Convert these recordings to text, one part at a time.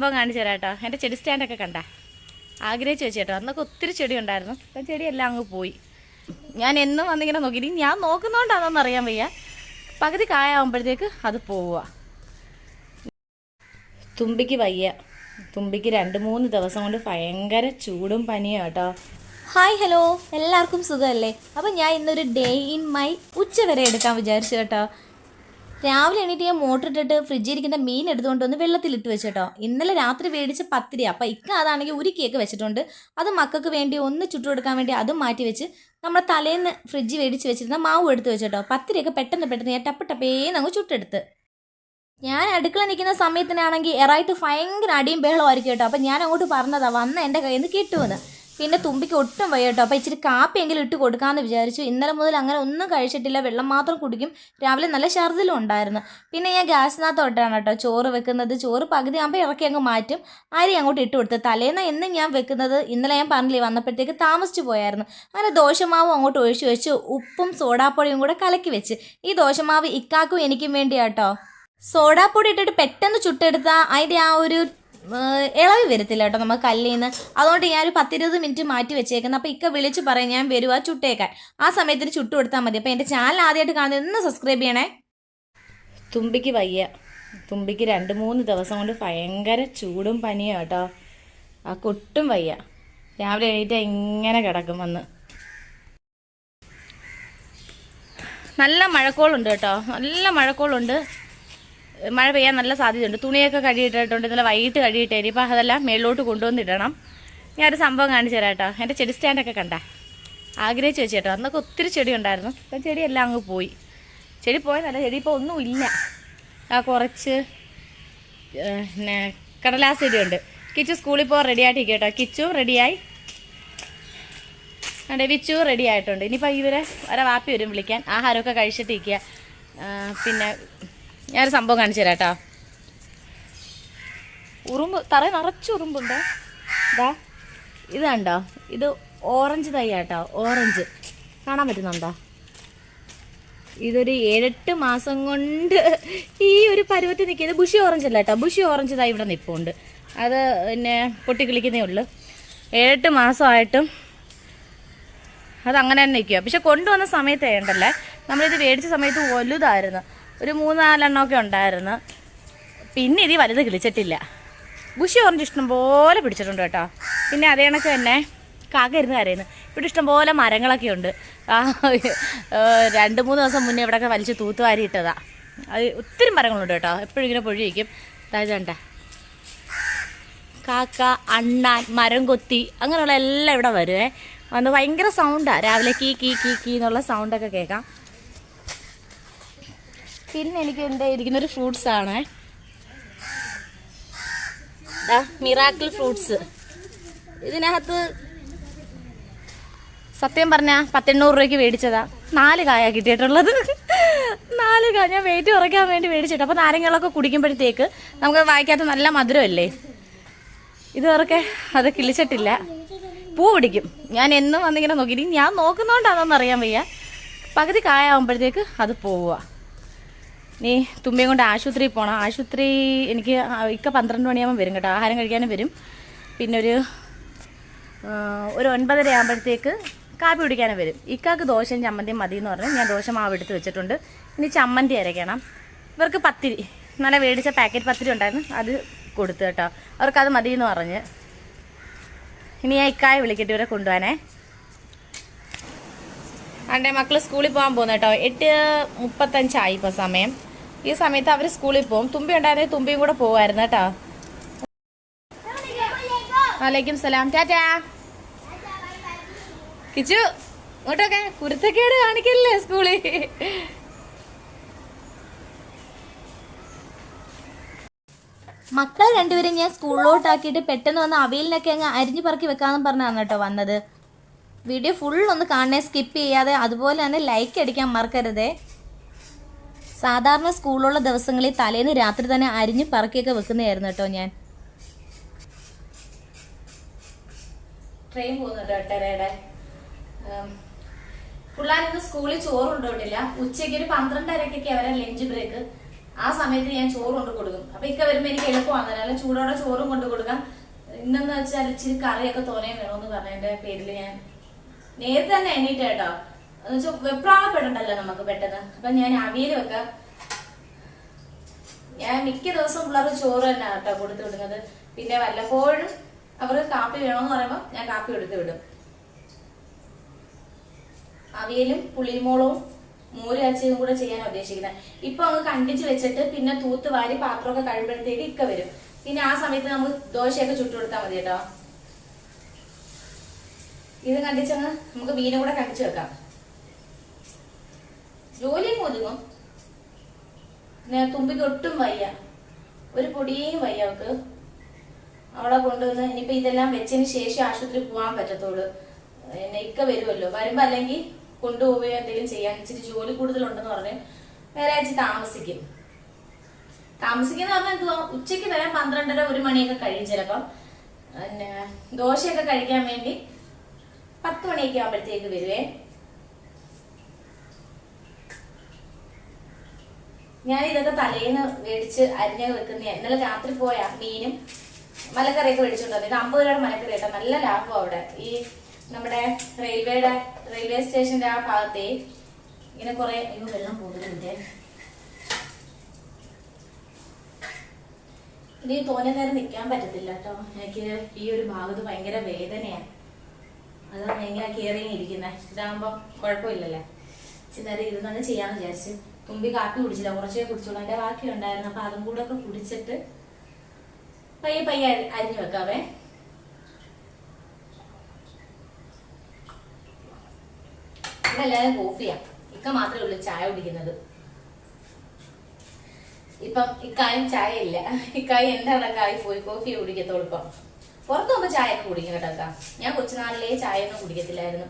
സംഭവം കാണിച്ചു തരാം കേട്ടോ. എന്റെ ചെടി സ്റ്റാൻഡൊക്കെ കണ്ട. ആഗ്രഹിച്ച് വെച്ച് കേട്ടോ അന്നൊക്കെ ഒത്തിരി ചെടി ഉണ്ടായിരുന്നു. ഇപ്പം ചെടിയെല്ലാം അങ്ങ് പോയി. ഞാൻ എന്നും വന്നിങ്ങനെ നോക്കി. ഇനി ഞാൻ നോക്കുന്നതുകൊണ്ടാണെന്ന് അറിയാൻ വയ്യ. പകുതി കായാവുമ്പോഴത്തേക്ക് അത് പോവുക. തുമ്പിക്ക് വയ്യ. തുമ്പിക്ക് രണ്ട് മൂന്ന് ദിവസം കൊണ്ട് ഭയങ്കര ചൂടും പനിയും കേട്ടോ. ഹായ് ഹലോ എല്ലാവർക്കും സുഖമല്ലേ? അപ്പം ഞാൻ ഇന്നൊരു ഡേ ഇൻ മൈ ഉച്ച വരെ എടുക്കാൻ വിചാരിച്ചു കേട്ടോ. രാവിലെ എണീറ്റ് ഞാൻ മോട്ടർ ഇട്ടിട്ട് ഫ്രിഡ്ജിൽ ഇരിക്കുന്ന മീൻ എടുത്തുകൊണ്ട് വന്ന് വെള്ളത്തിലിട്ട് കേട്ടോ ഇന്നലെ രാത്രി മേടിച്ച പത്തിരി. അപ്പം ഇക്ക അതാണെങ്കിൽ ഒരു കേക്ക് വെച്ചിട്ടുണ്ട്. അത് മക്കൾക്ക് വേണ്ടി ഒന്ന് ചുട്ടു കൊടുക്കാൻ വേണ്ടി അതും മാറ്റി വെച്ച് നമ്മുടെ തലേന്ന് ഫ്രിഡ്ജ് മേടിച്ച് വെച്ചിരുന്ന മാവ് എടുത്ത് വെച്ചിട്ടോ. പത്തിരിയൊക്കെ പെട്ടെന്ന് പെട്ടെന്ന് ഞാൻ ടപ്പ് ടപ്പേന്ന് അങ്ങ് ചുട്ടെടുത്ത്. ഞാൻ അടുക്കള നിൽക്കുന്ന സമയത്തിനാണെങ്കിൽ എറായിട്ട് ഭയങ്കര അടിയും ബഹളമായിരിക്കും കേട്ടോ. അപ്പം ഞാൻ അങ്ങോട്ട് പറഞ്ഞതാണ് വന്ന എന്റെ കയ്യിൽ നിന്ന് കിട്ടുമെന്ന്. പിന്നെ തുമ്പിക്ക് ഒട്ടും വയ്യ കേട്ടോ അപ്പോൾ ഇച്ചിരി കാപ്പിയെങ്കിലും ഇട്ട് കൊടുക്കാമെന്ന് വിചാരിച്ചു. ഇന്നലെ മുതൽ അങ്ങനെ ഒന്നും കഴിച്ചിട്ടില്ല. വെള്ളം മാത്രം കുടിക്കും. രാവിലെ നല്ല ഛർദിലും ഉണ്ടായിരുന്നു. പിന്നെ ഞാൻ ഗ്യാസിനകത്തോട്ടാണ് കേട്ടോ ചോറ് വെക്കുന്നത്. ചോറ് പകുതി ആകുമ്പോൾ ഇറക്കി അങ്ങ് മാറ്റും. അരി അങ്ങോട്ട് ഇട്ട് കൊടുത്ത്. തലേന്ന് എന്നും ഞാൻ വെക്കുന്നത് ഇന്നലെ ഞാൻ പറഞ്ഞില്ലേ വന്നപ്പോഴത്തേക്ക് താമസിച്ചു പോയായിരുന്നു. അങ്ങനെ ദോശമാവും അങ്ങോട്ട് ഒഴിച്ചു വെച്ച് ഉപ്പും സോഡാപ്പൊടിയും കൂടെ കലക്കി വെച്ച്. ഈ ദോശമാവ് ഇക്കാക്കും എനിക്കും വേണ്ടിയാട്ടോ. സോഡാപ്പൊടി ഇട്ടിട്ട് പെട്ടെന്ന് ചുട്ടെടുത്താൽ അതിന്റെ ആ ഒരു ഇളവ് വരത്തില്ല കേട്ടോ നമുക്ക് കല്ലിൽ നിന്ന് അതുകൊണ്ട് ഞാൻ ഒരു പത്തിരുപത് മിനിറ്റ് മാറ്റി വെച്ചേക്കുന്നത് അപ്പോൾ ഇക്ക വിളിച്ച് പറയും ഞാൻ വരുവാ ചുട്ടേക്കാൻ. ആ സമയത്തിന് ചുട്ടു കൊടുത്താൽ മതി. അപ്പോൾ എന്റെ ചാനൽ ആദ്യമായിട്ട് കാണുന്നത് ഒന്ന് സബ്സ്ക്രൈബ് ചെയ്യണേ. തുമ്പിക്ക് വയ്യ. തുമ്പിക്ക് രണ്ട് മൂന്ന് ദിവസം കൊണ്ട് ഭയങ്കര ചൂടും പനിയാണ് കേട്ടോ ആ കൊട്ടും വയ്യ. രാവിലെ എണീറ്റ് ഇങ്ങനെ കിടക്കും വന്ന്. നല്ല മഴക്കോളുണ്ട് കേട്ടോ. നല്ല മഴക്കോളുണ്ട്. മഴ പെയ്യാൻ നല്ല സാധ്യതയുണ്ട്. തുണിയൊക്കെ കഴുകിയിട്ടിട്ടുണ്ട്. നല്ല വൈകിട്ട് കഴുകിയിട്ട് ഇനിയിപ്പോൾ അതെല്ലാം മേളിലോട്ട് കൊണ്ടുവന്നിടണം. ഞാൻ ഒരു സംഭവം കാണിച്ചു തരാം കേട്ടോ. എന്റെ ചെടി സ്റ്റാൻഡൊക്കെ കണ്ട. ആഗ്രഹിച്ച് വെച്ച് കേട്ടോ. അന്നൊക്കെ ഒത്തിരി ചെടി ഉണ്ടായിരുന്നു. ഇപ്പം ചെടിയെല്ലാം അങ്ങ് പോയി. ചെടി പോയെന്നല്ല ചെടി ഇപ്പോൾ ഒന്നുമില്ല ആ കുറച്ച് പിന്നെ കടലാസ് ചെടിയുണ്ട്. കിച്ചു സ്കൂളിൽ പോകാൻ റെഡി ആയിട്ടിരിക്കും കേട്ടോ. കിച്ചു റെഡിയായി അതെ വിച്ചു റെഡി ആയിട്ടുണ്ട്. ഇനിയിപ്പോൾ ഇവരെ വരെ വാപ്പി വരും വിളിക്കാൻ. ആഹാരമൊക്കെ കഴിച്ചിട്ടിരിക്കുക പിന്നെ ഞാനൊരു സംഭവം കാണിച്ചു തരാം കേട്ടോ. ഉറുമ്പ് തറ നിറച്ച് ഉറുമ്പുണ്ടോ. ഇതാ ഇത് കണ്ടോ? ഇത് ഓറഞ്ച് തൈ കേട്ടോ ഓറഞ്ച് കാണാൻ പറ്റുന്നുണ്ടോ? ഇതൊരു ഏഴെട്ട് മാസം കൊണ്ട് ഈ ഒരു പരുവത്തിൽ നിൽക്കിയത് ബുഷി ഓറഞ്ച് അല്ല കേട്ടോ. ബുഷി ഓറഞ്ച് തൈ ഇവിടെ നിൽപ്പുണ്ട് അത് പിന്നെ പൊട്ടിക്കിളിക്കുന്നേ ഉള്ളു. ഏഴെട്ട് മാസമായിട്ടും അതങ്ങനെ തന്നെ നിൽക്കുക. പക്ഷെ കൊണ്ടുവന്ന സമയത്ത് ഉണ്ടല്ലേ നമ്മളിത് മേടിച്ച സമയത്ത് വലുതായിരുന്നു. ഒരു മൂന്നാലെണ്ണമൊക്കെ ഉണ്ടായിരുന്നു. പിന്നെ ഇത് വലുത് കിളിച്ചിട്ടില്ല. ബുഷി ഓറഞ്ച് ഇഷ്ടംപോലെ പിടിച്ചിട്ടുണ്ട് കേട്ടോ. പിന്നെ അതേ കണക്ക് തന്നെ കാക്ക കരയുന്നു. ഇവിടെ ഇഷ്ടംപോലെ മരങ്ങളൊക്കെ ഉണ്ട്. രണ്ട് മൂന്ന് ദിവസം മുന്നേ ഇവിടെയൊക്കെ വലിച്ച് തൂത്തുവാരി ഇട്ടതാ. അത് ഒത്തിരി മരങ്ങളുണ്ട് കേട്ടോ. എപ്പോഴും ഇങ്ങനെ പൊഴി വയ്ക്കും അതായത് കണ്ട. കാക്ക അണ്ണാൻ മരം കൊത്തി അങ്ങനെയുള്ള എല്ലാം ഇവിടെ വരുവേ. വന്ന് ഭയങ്കര സൗണ്ടാണ് രാവിലെ കീ കീ കീ കീ എന്നുള്ള സൗണ്ടൊക്കെ കേൾക്കാം. പിന്നെ എനിക്ക് എന്റെ ഇരിക്കുന്നൊരു ഫ്രൂട്ട്സ് ആണ്. മിറാക്കിൾ ഫ്രൂട്ട്സ് ഇതിനകത്ത് സത്യം പറഞ്ഞ പത്തെണ്ണൂറ് രൂപയ്ക്ക് മേടിച്ചതാ. നാല് കായ കിട്ടിയിട്ടുള്ളത്. നാല് കായ ഞാൻ വെയിറ്റ് കുറയ്ക്കാൻ വേണ്ടി മേടിച്ചിട്ട്. അപ്പോൾ നാരങ്ങളൊക്കെ കുടിക്കുമ്പോഴത്തേക്ക് നമുക്ക് വായിക്കാത്ത നല്ല മധുരമല്ലേ? ഇതുവരൊക്കെ അത് കിളിച്ചിട്ടില്ല. പൂ പിടിക്കും. ഞാൻ എന്നും വന്നിങ്ങനെ നോക്കി. ഞാൻ നോക്കുന്നതുകൊണ്ടാണെന്ന് അറിയാൻ വയ്യ. പകുതി കായ ആകുമ്പോഴത്തേക്ക് അത് പോവുക. നീ തുമ്പിയും കൊണ്ട് ആശുപത്രിയിൽ പോകണം ആശുപത്രി എനിക്ക് ഇക്ക പന്ത്രണ്ട് മണിയാകുമ്പോൾ വരും കേട്ടോ. ആഹാരം കഴിക്കാനും വരും. പിന്നെ ഒരു ഒരു ഒൻപതര ആകുമ്പോഴത്തേക്ക് കാപ്പി കുടിക്കാനും വരും. ഇക്കാക്ക് ദോശയും ചമ്മന്തിയും മതി എന്ന് പറഞ്ഞു ഞാൻ ദോശ മാവ് എടുത്ത് വെച്ചിട്ടുണ്ട്. ഇനി ചമ്മന്തി അരയ്ക്കണം. ഇവർക്ക് പത്തിരി നല്ല മേടിച്ച പാക്കറ്റ് പത്തിരി ഉണ്ടായിരുന്നു. അത് കൊടുത്തു കേട്ടോ. അവർക്കത് മതി എന്ന് പറഞ്ഞ്. ഇനി ഞാൻ ഇക്കായെ വിളിക്കട്ടെ ഇവരെ കൊണ്ടുപോകാനേ. അണ്ടേ മക്കൾ സ്കൂളിൽ പോകാൻ പോകുന്നു കേട്ടോ. എട്ട് മുപ്പത്തഞ്ചായി ഇപ്പോൾ സമയം. ഈ സമയത്ത് അവർ സ്കൂളിൽ പോകും. തുമ്പി ഉണ്ടായിരുന്നെങ്കിൽ തുമ്പിയും കൂടെ പോവായിരുന്നു കേട്ടോ. വലൈക്കും സലാം. ടാറ്റാ. കിച്ചു ഇങ്ങോട്ടൊക്കെ കുരുത്തക്കേട് കാണിക്കല്ലേ സ്കൂളിൽ? മക്കളെ രണ്ടുപേരും ഞാൻ സ്കൂളിലോട്ടാക്കിയിട്ട് പെട്ടെന്ന് വന്ന് അവയിലിനൊക്കെ അങ്ങ് അരിഞ്ഞു പറക്കി വെക്കാമെന്ന് പറഞ്ഞാണ് കേട്ടോ വന്നത്. വീഡിയോ ഫുൾ ഒന്ന് കാണണേ സ്കിപ്പ് ചെയ്യാതെ അതുപോലെ തന്നെ ലൈക്ക് അടിക്കാൻ മറക്കരുതേ. സാധാരണ സ്കൂളുള്ള ദിവസങ്ങളിൽ തലേന്ന് രാത്രി തന്നെ അരിഞ്ഞ് പറക്കിയൊക്കെ വെക്കുന്നതായിരുന്നു കേട്ടോ ഞാൻ. ട്രെയിൻ പിള്ളേരൊന്നും സ്കൂളിൽ ചോറ് കൊണ്ടുപോയിട്ടില്ല ഉച്ചയ്ക്ക് ഒരു പന്ത്രണ്ടരക്കൊക്കെ അവരെ ലഞ്ച് ബ്രേക്ക്. ആ സമയത്ത് ഞാൻ ചോറ് കൊണ്ട് കൊടുക്കും. അപ്പൊ ഇക്ക വരുമ്പോ എനിക്ക് എളുപ്പമാണ് അല്ല ചൂടോടെ ചോറും കൊണ്ട് കൊടുക്കാം. ഇന്നെന്ന് വെച്ചാൽ ഇച്ചിരി കറിയൊക്കെ തോനെ വേണമെന്ന് പറഞ്ഞതിന്റെ പേരിൽ ഞാൻ നേരത്തെ തന്നെ എണ്ണീറ്റ് കേട്ടോ. എന്ന് വെച്ചാൽ വെപ്രാളപ്പെടണ്ടല്ലോ നമുക്ക് പെട്ടെന്ന്. അപ്പൊ ഞാൻ അവിയൽ വെക്കാം. ഞാൻ മിക്ക ദിവസവും പിള്ളേർക്ക് ചോറ് തന്നെ കേട്ടോ കൊടുത്തു വിടുന്നത്. പിന്നെ വല്ലപ്പോഴും അവർക്ക് കാപ്പി വേണമെന്ന് പറയുമ്പോൾ ഞാൻ കാപ്പി കൊടുത്തു വിടും. അവിയലും പുളിമോളവും മോര് അച്ചയും കൂടെ ചെയ്യാൻ ഉദ്ദേശിക്കുന്നത് ഇപ്പൊ അങ്ങ് കണ്ടിച്ച് വെച്ചിട്ട് പിന്നെ തൂത്ത് വാരി പാത്രമൊക്കെ കഴിയുമ്പോഴത്തേക്ക് ഇക്ക വരും. പിന്നെ ആ സമയത്ത് നമുക്ക് ദോശയൊക്കെ ചുട്ടു കൊടുത്താൽ മതി കേട്ടോ. ഇത് കണ്ടിച്ചങ്ങ് നമുക്ക് മീനും കൂടെ കണ്ടിച്ച് വെക്കാം. ജോലിയും ഒതുങ്ങും. പിന്നെ തുമ്പിക്ക് ഒട്ടും വയ്യ. ഒരു പൊടിയും വയ്യ അവക്ക് അവളെ കൊണ്ടുവന്ന് ഇനിയിപ്പോ ഇതെല്ലാം വെച്ചതിന് ശേഷം ആശുപത്രി പോകാൻ പറ്റത്തുള്ളൂ. പിന്നെ ഇക്ക വരുമല്ലോ. വരുമ്പോ അല്ലെങ്കിൽ കൊണ്ടുപോവുകയോ എന്തെങ്കിലും ചെയ്യാൻ ഇച്ചിരി ജോലി കൂടുതലുണ്ടെന്ന് പറഞ്ഞ് വേറെ ആഴ്ച താമസിക്കും. താമസിക്കുന്ന പറഞ്ഞാൽ എന്തുവാ? ഉച്ചയ്ക്ക് വരാൻ പന്ത്രണ്ടര ഒരു മണിയൊക്കെ കഴിയും ചിലപ്പം. പിന്നെ ദോശയൊക്കെ കഴിക്കാൻ വേണ്ടി പത്ത് മണിയൊക്കെ ആകുമ്പോഴത്തേക്ക് വരുവേ. ഞാൻ ഇതൊക്കെ തലേന്ന് മേടിച്ച് അരിഞ്ഞ വെക്കുന്ന. ഇന്നലെ രാത്രി പോയ മീനും മലക്കറിയൊക്കെ മേടിച്ചോണ്ട് വന്നു ഇത് അമ്പത് രൂപയുടെ മലക്കറി കേട്ടോ. നല്ല ലാഭം അവിടെ. ഈ നമ്മുടെ റെയിൽവേയുടെ റെയിൽവേ സ്റ്റേഷന്റെ ആ ഭാഗത്തെ ഇങ്ങനെ കുറെ വെള്ളം പോകുന്നുണ്ട് ഇനി തോനെ നേരം നിൽക്കാൻ പറ്റത്തില്ല കേട്ടോ. എനിക്ക് ഈ ഒരു ഭാഗത്ത് ഭയങ്കര വേദനയാണ് അതാണ് ഞാൻ ഇങ്ങനെ കയറി ഇരിക്കുന്നത് ഇതാകുമ്പം കുഴപ്പമില്ലല്ലേ? ഇച്ചിരി ഇരുന്നാണ് ചെയ്യാമെന്ന് വിചാരിച്ചു. തുമ്പി കാപ്പി കുടിച്ചില്ല. കുറച്ചേ കുടിച്ചോളൂ. അതിന്റെ ബാക്കി ഉണ്ടായിരുന്നു. അപ്പൊ അതും കൂടെ ഒക്കെ കുടിച്ചിട്ട് പയ്യെ പയ്യെ അരി- അരിഞ്ഞു വെക്കാവേ. ഇവിടെ എല്ലാവരും കോഫിയാ ഇക്ക മാത്രമേ ഉള്ളൂ ചായ കുടിക്കുന്നത്. ഇപ്പം ഇക്കായും ചായ ഇല്ല ഇക്കായി എന്റെ അടക്കായി പോയി കോഫി കുടിക്കത്തോളൂ ഇപ്പം. പുറത്തു പോകുമ്പോ ചായ ഒക്കെ കുടിക്കും കേട്ടോ. ഞാൻ കൊച്ചുനാളിലേ ചായ ഒന്നും കുടിക്കത്തില്ലായിരുന്നു.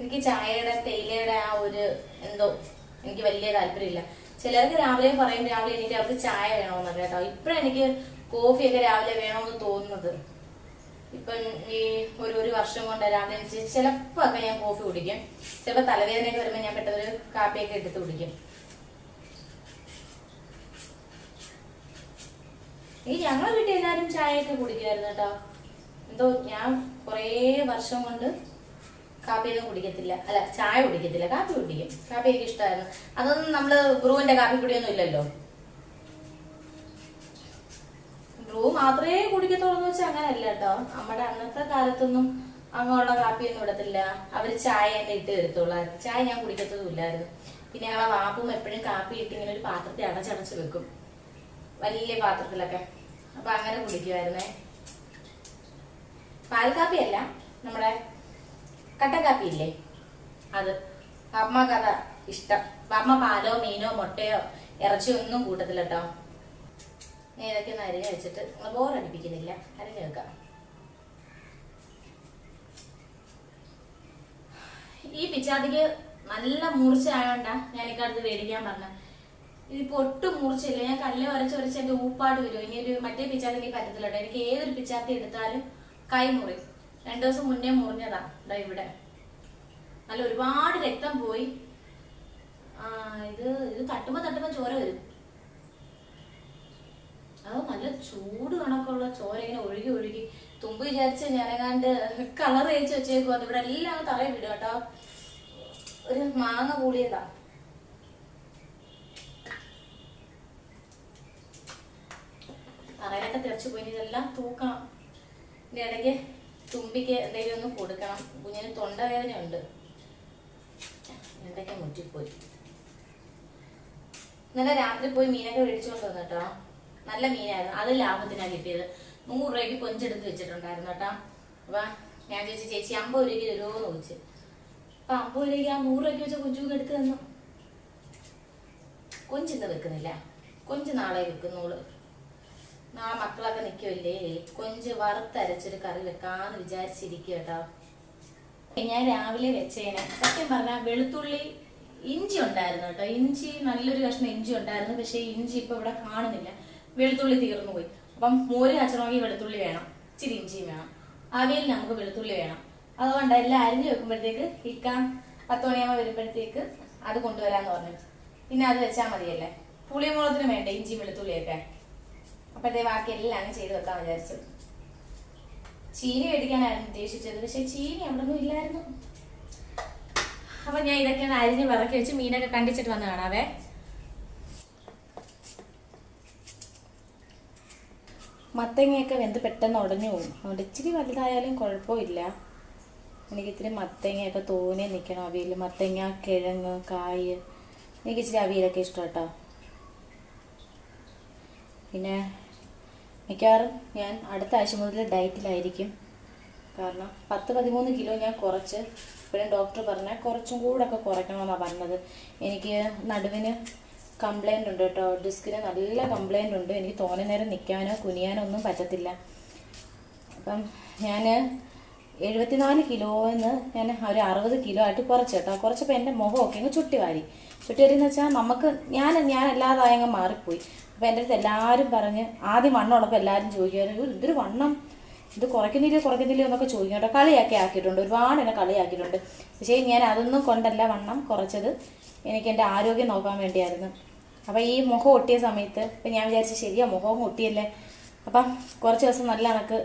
എനിക്ക് ചായയുടെ തേയിലയുടെ ആ ഒരു എന്തോ എനിക്ക് വലിയ താല്പര്യമില്ല. ചിലർക്ക് രാവിലെ പറയും രാവിലെ എനിക്ക് അവർക്ക് ചായ വേണമെന്ന് കേട്ടോ. എനിക്ക് കോഫിയൊക്കെ രാവിലെ വേണമെന്ന് തോന്നുന്നത്. ഇപ്പം ഈ ഒരു ഒരു വർഷം കൊണ്ട് രാവിലെ എണീച്ച് ചിലപ്പോ ഒക്കെ ഞാൻ കോഫി കുടിക്കും. ചിലപ്പോ തലവേദനയൊക്കെ വരുമ്പോൾ ഞാൻ പെട്ടെന്ന് ഒരു കാപ്പിയൊക്കെ എടുത്ത് കുടിക്കും. ഈ ഞങ്ങളെ വീട്ടിൽ എല്ലാവരും ചായയൊക്കെ കുടിക്കുമായിരുന്നു കേട്ടോ. എന്തോ ഞാൻ കുറേ വർഷം കൊണ്ട് കാപ്പിയൊന്നും കുടിക്കത്തില്ല. അല്ല ചായ കുടിക്കത്തില്ല. കാപ്പി കുടിക്കും. കാപ്പി എനിക്ക് ഇഷ്ടമായിരുന്നു. അതൊന്നും നമ്മൾ ബ്രൂവിന്റെ കാപ്പിപ്പൊടിയൊന്നും ഇല്ലല്ലോ. ബ്രൂ മാത്രമേ കുടിക്കത്തുള്ളൂ എന്ന് വെച്ചാൽ അങ്ങനല്ല കേട്ടോ. നമ്മുടെ അന്നത്തെ കാലത്തൊന്നും അങ്ങനെയുള്ള കാപ്പിയൊന്നും ഇടത്തില്ല. അവർ ചായ തന്നെ ഇട്ട് തരത്തുള്ളായിരുന്നു ചായ ഞാൻ കുടിക്കത്തതുമില്ലായിരുന്നു പിന്നെ ഞങ്ങളെ വാപ്പും എപ്പോഴും കാപ്പി ഇട്ട് ഇങ്ങനെ ഒരു പാത്രത്തിൽ അടച്ചടച്ച് വെക്കും. വലിയ പാത്രത്തിലൊക്കെ. അപ്പൊ അങ്ങനെ കുടിക്കുമായിരുന്നേ പാൽക്കാപ്പിയല്ല നമ്മുടെ കട്ടൻ കാപ്പി ഇല്ലേ അത്. അമ്മയ്ക്ക് അതാ ഇഷ്ടം. അമ്മ പാലോ മീനോ മുട്ടയോ ഇറച്ചി ഒന്നും കൂട്ടത്തില്ല കേട്ടോ ഇതൊക്കെ ഒന്ന് അരിഞ്ഞ് വെച്ചിട്ട് ബോറടിപ്പിക്കുന്നില്ല അരിഞ്ഞ് വെക്കാം. ഈ പിച്ചാതിക്ക് നല്ല മൂർച്ച ആയോണ്ടാ ഞാൻ ഇക്കടുത്ത് മേടിക്കാൻ പറഞ്ഞ. ഇതിപ്പോ ഒട്ടും മൂർച്ചയില്ല. ഞാൻ കല്ല് വരച്ച് വരച്ച് എന്റെ ഊപ്പാട് വരും. ഇനി ഒരു മറ്റേ പിച്ചാത്തി എനിക്ക് പറ്റത്തില്ല എനിക്ക് ഏതൊരു പിച്ചാത്തി എടുത്താലും കൈ രണ്ടു ദിവസം മുന്നേ മുറിഞ്ഞതാ. ഇതാ ഇവിടെ. നല്ല ഒരുപാട് രക്തം പോയി. ആ ഇത് ഇത് തട്ടുമ്പോ തട്ടുമ്പോ ചോര വരും. അത് നല്ല ചൂട് കണക്കുള്ള ചോര ഇങ്ങനെ ഒഴുകി ഒഴുകി. തുമ്പ് വിചാരിച്ച് ഞാനെങ്ങാണ്ട് കളർ തേച്ച് വെച്ചേക്കും അത് ഇവിടെ എല്ലാം തറയിൽ വിടും കേട്ടോ. ഒരു മാങ്ങ കൂടിയതാ. തറയിലൊക്കെ തെറിച്ചു പോയി. ഇതെല്ലാം തൂക്കണം. ഇടയ്ക്ക് തുമ്പിക്ക് എന്തെങ്കിലും ഒന്ന് കൊടുക്കണം. കുഞ്ഞിന് തൊണ്ടവേദനയുണ്ട്. എന്തൊക്കെ മുറ്റിപ്പോയി. ഇന്നലെ രാത്രി പോയി മീനൊക്കെ മേടിച്ചുകൊണ്ട് വന്നു കേട്ടോ. നല്ല മീനായിരുന്നു. അത് ലാഭത്തിനാണ് കിട്ടിയത്. നൂറ് രൂപയ്ക്ക് കൊഞ്ചെടുത്ത് വെച്ചിട്ടുണ്ടായിരുന്നു കേട്ടോ. അപ്പൊ ഞാൻ ചോദിച്ചു ചേച്ചി അമ്പത് രൂപയ്ക്ക് തരുമോ എന്ന് ചോദിച്ചു. അപ്പൊ അമ്പത് രൂപയ്ക്ക് ആ നൂറ് രൂപയ്ക്ക് വെച്ച കൊഞ്ചും എടുത്ത് തന്നു. കൊഞ്ചിന്ന് വെക്കുന്നില്ല. കൊഞ്ച് നാളെ വെക്കുന്നോൾ നാളെ മക്കളൊക്കെ നിൽക്കുമല്ലേ കൊഞ്ച് വറുത്തരച്ചൊരു കറി വെക്കാന്ന് വിചാരിച്ചിരിക്കുക കേട്ടോ ഞാൻ രാവിലെ വെച്ചേനെ. സത്യം പറഞ്ഞാൽ വെളുത്തുള്ളി ഇഞ്ചി ഉണ്ടായിരുന്നു കേട്ടോ. ഇഞ്ചി നല്ലൊരു കഷ്ണം ഇഞ്ചി ഉണ്ടായിരുന്നു. പക്ഷേ ഇഞ്ചി ഇപ്പൊ ഇവിടെ കാണുന്നില്ല. വെളുത്തുള്ളി തീർന്നു പോയി. അപ്പം മോര് കാച്ചണമെങ്കിൽ വെളുത്തുള്ളി വേണം. ഇച്ചിരി ഇഞ്ചിയും വേണം. അവയിൽ നമുക്ക് വെളുത്തുള്ളി വേണം. അതുകൊണ്ട് എല്ലാം അരിഞ്ഞു വെക്കുമ്പോഴത്തേക്ക് ഇക്കാൻ പത്ത് മണിയാകുമ്പോൾ വരുമ്പോഴത്തേക്ക് അത് കൊണ്ടുവരാന്ന് പറഞ്ഞു. പിന്നെ അത് വെച്ചാൽ മതിയല്ലേ? പുളിമുളകത്തിന് വേണ്ട ഇഞ്ചി വെളുത്തുള്ളിയൊക്കെ. അപ്പോഴത്തേ ബാക്കി എല്ലാം അങ്ങ് ചെയ്ത് വെക്കാൻ വിചാരിച്ചു. ചീനി മേടിക്കാനായിരുന്നു ഉദ്ദേശിച്ചത്. പക്ഷെ ചീനി അവിടെ ഒന്നും ഇല്ലായിരുന്നു. അപ്പൊ ഞാൻ ഇതൊക്കെ ഒന്ന് അരിഞ്ഞ് വിറക്കി വെച്ച് മീനൊക്കെ കണ്ടിച്ചിട്ട് വന്ന് കാണാവേ. മത്തങ്ങയൊക്കെ വെന്ത് പെട്ടെന്ന് ഉടഞ്ഞു പോകും അതുകൊണ്ട് ഇച്ചിരി വലുതായാലും കുഴപ്പമില്ല. എനിക്ക് ഇത്തിരി മത്തങ്ങയൊക്കെ തോനെ നിൽക്കണം അവിയൽ മത്തങ്ങ കിഴങ്ങ് കായ്. എനിക്ക് അവിയലൊക്കെ ഇഷ്ടം കേട്ടോ. പിന്നെ മിക്കവാറും ഞാൻ അടുത്ത ആഴ്ച മുതൽ ഡയറ്റിലായിരിക്കും. കാരണം പത്ത് പതിമൂന്ന് കിലോ ഞാൻ കുറച്ച് ഇപ്പോഴും ഡോക്ടർ പറഞ്ഞാൽ കുറച്ചും കൂടെ ഒക്കെ കുറയ്ക്കണമെന്നാണ് പറഞ്ഞത്. എനിക്ക് നടുവിന് കംപ്ലൈന്റ് ഉണ്ട് കേട്ടോ. ഡിസ്കിന് നല്ല കംപ്ലൈന്റ് ഉണ്ട്. എനിക്ക് തോനെ നേരം നിൽക്കാനോ കുനിയാനോ ഒന്നും പറ്റത്തില്ല. അപ്പം ഞാൻ എഴുപത്തിനാല് കിലോന്ന് ഞാൻ ഒരു അറുപത് കിലോ ആയിട്ട് കുറച്ച് കേട്ടോ. കുറച്ചപ്പോൾ എന്റെ മുഖമൊക്കെ അങ്ങ് ചുട്ടി വാരി. ചുട്ടി വാരി എന്ന് വെച്ചാൽ നമുക്ക് ഞാൻ ഞാൻ അല്ലാതായി മാറിപ്പോയി. അപ്പോൾ എന്റെ അടുത്ത് എല്ലാവരും പറഞ്ഞ് ആദ്യം വണ്ണമുള്ളപ്പോൾ എല്ലാവരും ചോദിക്കുമായിരുന്നു "അയ്യോ, ഇതൊരു വണ്ണം. ഇത് കുറയ്ക്കുന്നില്ലയോ കുറയ്ക്കുന്നില്ലയോ എന്നൊക്കെ ചോദിക്കും കേട്ടോ. കളിയാക്കി ആക്കിയിട്ടുണ്ട്. ഒരുപാട് എന്നെ കളിയാക്കിയിട്ടുണ്ട്. പക്ഷേ ഞാൻ അതൊന്നും കൊണ്ടല്ല വണ്ണം കുറച്ചത്. എനിക്ക് എന്റെ ആരോഗ്യം നോക്കാൻ വേണ്ടിയായിരുന്നു. അപ്പം ഈ മുഖം ഒട്ടിയ സമയത്ത് ഇപ്പം ഞാൻ വിചാരിച്ചു ശരിയാ മുഖവും ഒട്ടിയല്ലേ. അപ്പം കുറച്ച് ദിവസം നല്ല കണക്ക്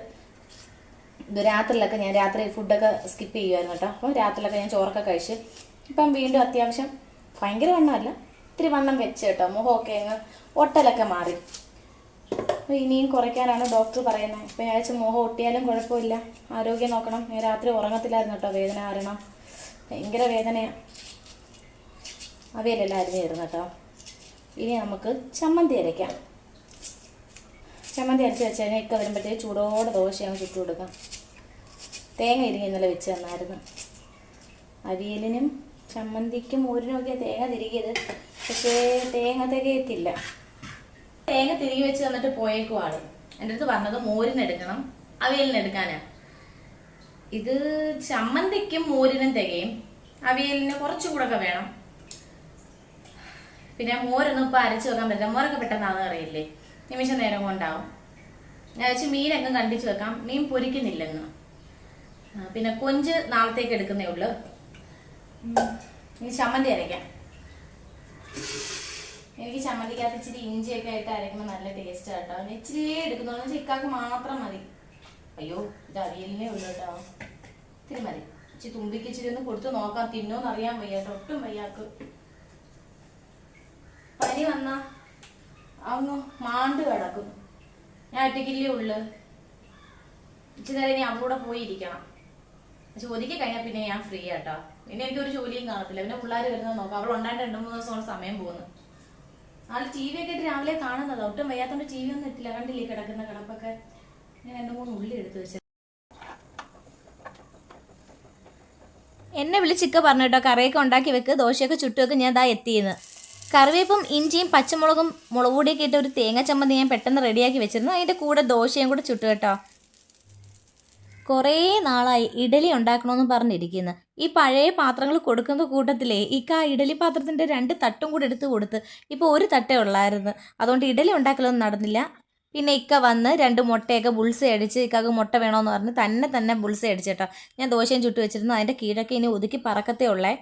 രാത്രിയിലൊക്കെ ഞാൻ രാത്രി ഫുഡൊക്കെ സ്കിപ്പ് ചെയ്യുമായിരുന്നു കേട്ടോ. അപ്പോൾ രാത്രിയിലൊക്കെ ഞാൻ ചോറൊക്കെ കഴിച്ച് ഇപ്പം വീണ്ടും അത്യാവശ്യം ഭയങ്കര വണ്ണമല്ല. ഇത്തിരി വണ്ണം വെച്ച് കേട്ടോ. മുഖമൊക്കെ അങ്ങ് ഒട്ടലൊക്കെ മാറി. അപ്പോൾ ഇനിയും കുറയ്ക്കാനാണ് ഡോക്ടർ പറയുന്നത്. ഇപ്പം ഞാൻ മുഖം ഒട്ടിയാലും കുഴപ്പമില്ല. ആരോഗ്യം നോക്കണം. ഞാൻ രാത്രി ഉറങ്ങത്തില്ലായിരുന്നു കേട്ടോ. വേദന കാരണം. ഭയങ്കര വേദനയാണ് അവയിലെല്ലാം അരിഞ്ഞു തരുന്നു കേട്ടോ. ഇനി നമുക്ക് ചമ്മന്തി അരയ്ക്കാം. ചമ്മന്തി അരച്ച് വെച്ച് കഴിഞ്ഞാൽ ഇക്ക വരുമ്പോഴത്തേക്ക് ചൂടോടെ ദോശ ചുറ്റു കൊടുക്കാം. തേങ്ങ ഇരിങ്ങി ഇന്നലെ വെച്ച് തന്നായിരുന്നു. അവിയലിനും ചമ്മന്തിക്കും ഊരിനും ഒക്കെ തേങ്ങ തിരികിയത്. പക്ഷേ തേങ്ങ തികയത്തില്ല. തേങ്ങ തിരികെ വെച്ച് തന്നിട്ട് പോയേക്കുവാണ്. എന്റെ അടുത്ത് പറഞ്ഞത് മോരിന് എടുക്കണം. അവിയലിന് എടുക്കാനാ. ഇത് ചമ്മന്തിക്കും മോരിനും തികയും. അവിയലിന് കുറച്ചും കൂടെ ഒക്കെ വേണം. പിന്നെ മോരൊന്നും ഇപ്പൊ അരച്ചു വെക്കാൻ പറ്റില്ല. മോരൊക്കെ പെട്ടെന്നാന്ന് അറിയില്ലേ? നിമിഷ നേരം കൊണ്ടാവും. ഞാൻ വെച്ച് മീനൊക്കെ കണ്ടിച്ചു വെക്കാം. മീൻ പൊരിക്കുന്നില്ലെന്ന്. പിന്നെ കൊഞ്ച് നാളത്തേക്ക് എടുക്കുന്നേ ഉള്ളു. ഇനി ചമ്മന്തി അരയ്ക്കാം. എനിക്ക് ചമ്മന്തിക്കകത്ത് ഇച്ചിരി ഇഞ്ചിയൊക്കെ ആയിട്ട് അരയ്ക്കുമ്പോൾ നല്ല ടേസ്റ്റ് കേട്ടോ ഇച്ചിരി എടുക്കുന്നു. വെച്ചാൽ ഇക്കാക്ക് മാത്രം മതി. അയ്യോ ഇത് അവിയലിനേ ഉള്ളു കേട്ടോ ഇത്തിരി മതി. ഇച്ചിരി തുമ്പിക്ക് ഇച്ചിരി ഒന്ന് കൊടുത്ത് നോക്കാം. തിന്നോന്ന് അറിയാൻ വയ്യാട്ടോ ഒട്ടും വയ്യാക്ക് പനി വന്ന അങ്ങ് മാണ്ട് കിടക്കും. ഞാൻ ഒറ്റയ്ക്കില്ലേ ഉള്ളു? ഇച്ചിരി നേരം ഇനി അവളൂടെ പോയി ഇരിക്കണം. പക്ഷെ ഒതുക്കി കഴിഞ്ഞാൽ പിന്നെ ഞാൻ ഫ്രീ ആട്ടോ പിന്നെ എനിക്കൊരു ജോലിയും കാണത്തില്ല. പിന്നെ പിള്ളേർ വരുന്നത് നോക്കാം. അവൾ ഉണ്ടായിട്ട് രണ്ട് മൂന്ന് ദിവസം സമയം പോകുന്നു. നാളെ ടി വി ഒക്കെ ഇട്ട് രാവിലെ കാണുന്നത്. ഒട്ടും വയ്യാത്തോണ്ട് ടി വി ഒന്നും ഇട്ടില്ല. കണ്ടില്ലേ കിടക്കുന്ന കിടപ്പൊക്കെ ഞാൻ രണ്ട് മൂന്ന് ഉള്ളി എടുത്ത് വെച്ചത് എന്നെ വിളിച്ചിക്ക പറഞ്ഞു കേട്ടോ. കറിയൊക്കെ ഉണ്ടാക്കി വെക്ക്. ദോശയൊക്കെ ചുട്ടുവെക്ക്. ഞാൻ ഇതാ എത്തിയെന്ന്. കറിവേപ്പും ഇഞ്ചിയും പച്ചമുളകും മുളക് പൊടിയൊക്കെ ഇട്ട് ഒരു തേങ്ങ ചമ്മന്തി ഞാൻ പെട്ടെന്ന് റെഡിയാക്കി വെച്ചിരുന്നു. അതിന്റെ കൂടെ ദോശയും കൂടെ ചുട്ടു കേട്ടോ. കുറേ നാളായി ഇഡലി ഉണ്ടാക്കണമെന്ന് പറഞ്ഞിരിക്കുന്നു. ഈ പഴയ പാത്രങ്ങൾ കൊടുക്കുന്ന കൂട്ടത്തിലേ ഈ കാ ഇഡലി പാത്രത്തിന്റെ രണ്ട് തട്ടും കൂടെ എടുത്ത് കൊടുത്ത് ഇപ്പോൾ ഒരു തട്ടേ ഉള്ളായിരുന്നു. അതുകൊണ്ട് ഇഡലി ഉണ്ടാക്കലൊന്നും നടന്നില്ല. പിന്നെ ഇക്ക വന്ന് രണ്ട് മുട്ടയൊക്കെ ബുൾസ് അടിച്ച് ഇക്കാക്ക് മുട്ട വേണമെന്ന് പറഞ്ഞ് തന്നെ തന്നെ ബുൾസ് അടിച്ചേട്ടോ ഞാൻ ദോശയും ചുട്ടു വെച്ചിരുന്നു. അതിന്റെ കീഴൊക്കെ ഇനി ഒതുക്കി പറക്കത്തേ ഉള്ളേ.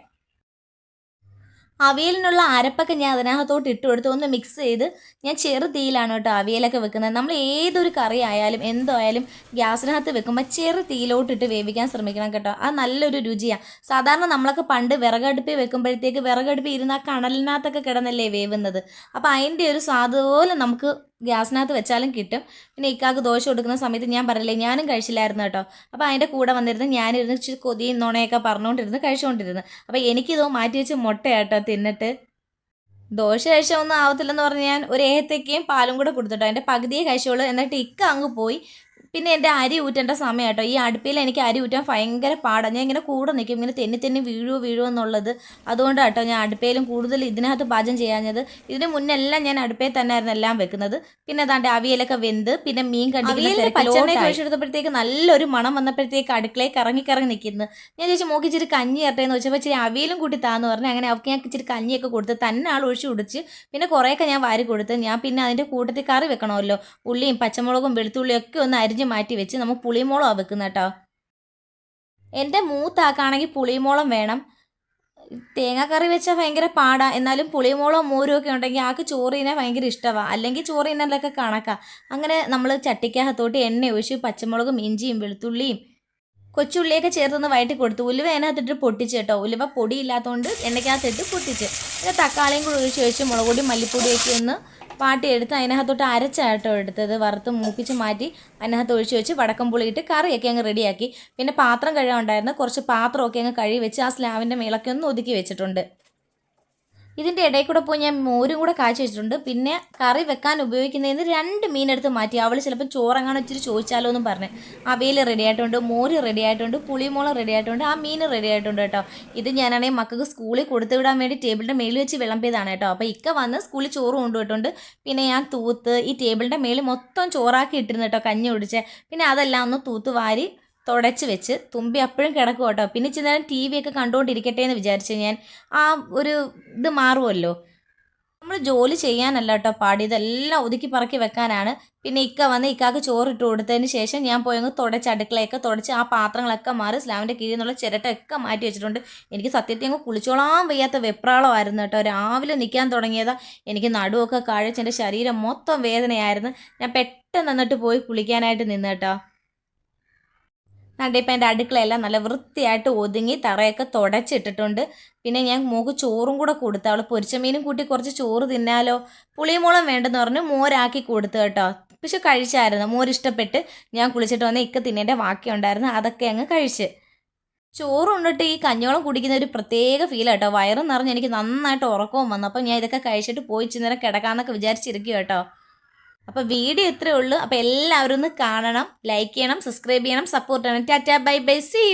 അവിയലിനുള്ള അരപ്പൊക്കെ ഞാൻ അതിനകത്തോട്ട് ഇട്ട് കൊടുത്ത് ഒന്ന് മിക്സ് ചെയ്ത് ഞാൻ ചെറു തീയിലാണ് കേട്ടോ അവിയലൊക്കെ വെക്കുന്നത്. നമ്മൾ ഏതൊരു കറി ആയാലും എന്തായാലും ഗ്യാസിനകത്ത് വെക്കുമ്പോൾ ചെറു തീയിലോട്ടിട്ട് വേവിക്കാൻ ശ്രമിക്കണം കേട്ടോ. അത് നല്ലൊരു രുചിയാണ് സാധാരണ നമ്മളൊക്കെ പണ്ട് വിറകടുപ്പിൽ വെക്കുമ്പോഴത്തേക്ക് വിറകടുപ്പിൽ ഇരുന്ന് ആ കണലിനകത്തൊക്കെ കിടന്നല്ലേ വേവുന്നത്. അപ്പോൾ അതിന്റെ ഒരു സ്വാദ് പോലെ നമുക്ക് ഗ്യാസിനകത്ത് വെച്ചാലും കിട്ടും. പിന്നെ ഇക്കാക്ക് ദോശ കൊടുക്കുന്ന സമയത്ത് ഞാൻ പറയില്ലേ ഞാനും കഴിച്ചില്ലായിരുന്നു കേട്ടോ. അപ്പോൾ അതിന്റെ കൂടെ വന്നിരുന്ന് ഞാനിരുന്ന് ഇച്ചിരി കൊതിയും നുണയൊക്കെ പറഞ്ഞുകൊണ്ടിരുന്ന് കഴിച്ചുകൊണ്ടിരുന്നു. അപ്പോൾ എനിക്കിതോ മാറ്റി വെച്ച് മുട്ട കേട്ടോ തിന്നിട്ട്. ദോശ കഴിച്ചൊന്നും ആവത്തില്ലെന്ന് പറഞ്ഞ് ഞാൻ ഒരു ഏത്തക്കയും പാലും കൂടെ കൊടുത്തിട്ടോ. എന്റെ പകുതിയെ കഴിച്ചോളൂ എന്നിട്ട് ഇക്ക അങ്ങ് പോയി. പിന്നെ എന്റെ അരി ഊറ്റേണ്ട സമയം കേട്ടോ ഈ അടുപ്പിൽ എനിക്ക് അരി ഊറ്റാൻ ഭയങ്കര പാടാണ് ഞാൻ ഇങ്ങനെ കൂടെ നിൽക്കും ഇങ്ങനെ തെന്നി തെന്നി വീഴുവോ വീഴുവോ എന്നുള്ളത്. അതുകൊണ്ട് കേട്ടോ ഞാൻ അടുപ്പയിലും കൂടുതൽ ഇതിനകത്ത് പാചകം ചെയ്യാഞ്ഞത്. ഇതിന് മുന്നെല്ലാം ഞാൻ അടുപ്പേ തന്നെ തന്നെയായിരുന്നു എല്ലാം വെക്കുന്നത്. പിന്നെ അതാണ്ട് അവിയലൊക്കെ വെന്ത് പിന്നെ മീൻ കണ്ടിട്ട് പച്ചെണ്ണ കഴിച്ചെടുത്തപ്പോഴത്തേക്ക് നല്ലൊരു മണം വന്നപ്പോഴത്തേക്ക് അടുക്കളയിൽ കറങ്ങി കറങ്ങി നിൽക്കുന്നത് ഞാൻ ചോദിച്ചു മോക്ക് ഇച്ചിരി കഞ്ഞി ഇരട്ടേന്ന് വെച്ചപ്പോൾ ഇച്ചിരി അവിയലും കൂട്ടി താന്ന് പറഞ്ഞു. അങ്ങനെ അവർക്ക് ഞാൻ ഇച്ചിരി കഞ്ഞിയൊക്കെ കൊടുത്ത് തന്നെ ആൾ ഒഴിച്ച് കുടിച്ച് പിന്നെ കുറേയൊക്കെ ഞാൻ വാരി കൊടുത്ത് ഞാൻ പിന്നെ അതിന്റെ കൂട്ടത്തിൽ കറി വെക്കണമല്ലോ. ഉള്ളിയും പച്ചമുളകും വെളുത്തുള്ളിയും ഒക്കെ ഒന്ന് അരിഞ്ഞ് മാറ്റി വെച്ച് നമ്മൾ പുളിമോളമാണ് വെക്കുന്നത് കേട്ടോ എന്റെ മൂത്താക്കാണെങ്കിൽ പുളിമോളം വേണം. തേങ്ങാക്കറി വെച്ചാൽ ഭയങ്കര പാടാ. എന്നാലും പുളിമോളോ മോരും ഒക്കെ ഉണ്ടെങ്കിൽ ആൾക്ക് ചോറ് ഭയങ്കര ഇഷ്ടമാണ് അല്ലെങ്കിൽ ചോറ് കണക്കാ. അങ്ങനെ നമ്മൾ ചട്ടിക്കകത്തോട്ട് എണ്ണ ഒഴിച്ച് പച്ചമുളകും ഇഞ്ചിയും വെളുത്തുള്ളിയും കൊച്ചുള്ളിയൊക്കെ ചേർത്തൊന്ന് വയറ്റി കൊടുത്തു. ഉലുവ അതിനകത്തിട്ട് പൊട്ടിച്ച് കേട്ടോ. ഉലുവ പൊടിയില്ലാത്തതുകൊണ്ട് എണ്ണയ്ക്കകത്തിട്ട് പൊട്ടിച്ച്. പിന്നെ തക്കാളിയും കൂടി ഒഴിച്ച് ഒഴിച്ച് മുളക് പൊടി മല്ലിപ്പൊടിയൊക്കെ ഒന്ന് പാട്ടിയെടുത്ത് അതിനകത്തോട്ട് അരച്ചാട്ടോ എടുത്തത്. വറുത്ത് മൂപ്പിച്ച് മാറ്റി അതിനകത്ത് ഒഴിച്ച് വെച്ച് വടക്കം പുളിയിട്ട് കറിയൊക്കെ അങ്ങ് റെഡിയാക്കി. പിന്നെ പാത്രം കഴുകാൻ ഉണ്ടായിരുന്നു കുറച്ച് പാത്രമൊക്കെ അങ്ങ് കഴുകി വെച്ച് ആ സ്ലാവിന്റെ മേളൊക്കെ ഒന്ന് ഒതുക്കി വെച്ചിട്ടുണ്ട്. ഇതിന്റെ ഇടയിൽ കൂടെ പോയി ഞാൻ മോരും കൂടെ കാച്ചി വെച്ചിട്ടുണ്ട്. പിന്നെ കറി വെക്കാൻ ഉപയോഗിക്കുന്നതിന് രണ്ട് മീനെടുത്ത് മാറ്റി. അവൾ ചിലപ്പോൾ ചോറങ്ങാണ് ഇച്ചിരി ചോദിച്ചാലോ എന്നും പറഞ്ഞ്. അവയിൽ റെഡി ആയിട്ടുണ്ട് മോര് റെഡി ആയിട്ടുണ്ട് പുളിമുളക് റെഡി ആയിട്ടുണ്ട് ആ മീൻ റെഡി ആയിട്ടുണ്ട് കേട്ടോ. ഇത് ഞാനാണെങ്കിൽ മക്കൾക്ക് സ്കൂളിൽ കൊടുത്തു വിടാൻ വേണ്ടി ടേബിളിന്റെ മേളിൽ വെച്ച് വിളമ്പിയതാണ് കേട്ടോ. അപ്പോൾ ഇക്ക വന്ന് സ്കൂളിൽ ചോറ് കൊണ്ടുപോയിട്ടുണ്ട്. പിന്നെ ഞാൻ തൂത്ത് ഈ ടേബിളിന്റെ മേളിൽ മൊത്തം ചോറാക്കി ഇട്ടിരുന്നു കേട്ടോ കഞ്ഞി ഒടിച്ച് പിന്നെ അതെല്ലാം ഒന്ന് തൂത്ത് വാരി തുടച്ച് വെച്ച് തുമ്പി അപ്പോഴും കിടക്കും കേട്ടോ. പിന്നെ ഇച്ചിരി നേരം ടി വി ഒക്കെ കണ്ടുകൊണ്ടിരിക്കട്ടെ എന്ന് വിചാരിച്ച് ഞാൻ ആ ഒരു ഇത് മാറുമല്ലോ നമ്മൾ ജോലി ചെയ്യാനല്ല കേട്ടോ പാടി. ഇതെല്ലാം ഒതുക്കി പറക്കി വെക്കാനാണ്. പിന്നെ ഇക്ക വന്ന് ഇക്കാക്ക് ചോറിട്ട് കൊടുത്തതിന് ശേഷം ഞാൻ പോയങ്ങ് തുടച്ച് അടുക്കളയൊക്കെ തുടച്ച് ആ പാത്രങ്ങളൊക്കെ മാറി സ്ലാമിന്റെ കീഴിൽ നിന്നുള്ള ചിരട്ടയൊക്കെ മാറ്റി വെച്ചിട്ടുണ്ട്. എനിക്ക് സത്യത്തിൽ അങ്ങ് കുളിച്ചോളാൻ വയ്യാത്ത വെപ്രാളമായിരുന്നു കേട്ടോ. രാവിലെ നിൽക്കാൻ തുടങ്ങിയതാ. എനിക്ക് നടുവൊക്കെ കാഴ്ച എന്റെ ശരീരം മൊത്തം വേദനയായിരുന്നു. ഞാൻ പെട്ടെന്ന് നിന്നിട്ട് പോയി കുളിക്കാനായിട്ട് നിന്ന് കേട്ടോ. ഇപ്പം എന്റെ അടുക്കളയെല്ലാം നല്ല വൃത്തിയായിട്ട് ഒതുങ്ങി തറയൊക്കെ തുടച്ചിട്ടിട്ടുണ്ട്. പിന്നെ ഞാൻ മോക്ക് ചോറും കൂടെ കൊടുത്തു അവൾ പൊരിച്ച മീനും കൂട്ടി കുറച്ച് ചോറ് തിന്നാലോ പുളിമുളം വേണ്ടെന്ന് പറഞ്ഞ് മോരാക്കി കൊടുത്തു കേട്ടോ. പക്ഷെ കഴിച്ചായിരുന്നു മോര് ഇഷ്ടപ്പെട്ട് ഞാൻ കുളിച്ചിട്ട് വന്ന ഇക്ക തിന്നേന്റെ ബാക്കി ഉണ്ടായിരുന്നു അതൊക്കെ അങ്ങ് കഴിച്ച്. ചോറ് ഉണ്ടിട്ട് ഈ കഞ്ഞോളം കുടിക്കുന്ന ഒരു പ്രത്യേക ഫീൽ കേട്ടോ. വയറും നിറഞ്ഞ് എനിക്ക് നന്നായിട്ട് ഉറക്കവും വന്നു. അപ്പം ഞാൻ ഇതൊക്കെ കഴിച്ചിട്ട് പോയി ചെന്നേരം നേരം കിടക്കാമെന്നൊക്കെ വിചാരിച്ചിരിക്കും കേട്ടോ. അപ്പോൾ വീഡിയോ ഇത്രയേ ഉള്ളൂ. അപ്പോൾ എല്ലാവരും ഒന്ന് കാണണം ലൈക്ക് ചെയ്യണം സബ്സ്ക്രൈബ് ചെയ്യണം സപ്പോർട്ട് ചെയ്യണം. Tata bye bye see you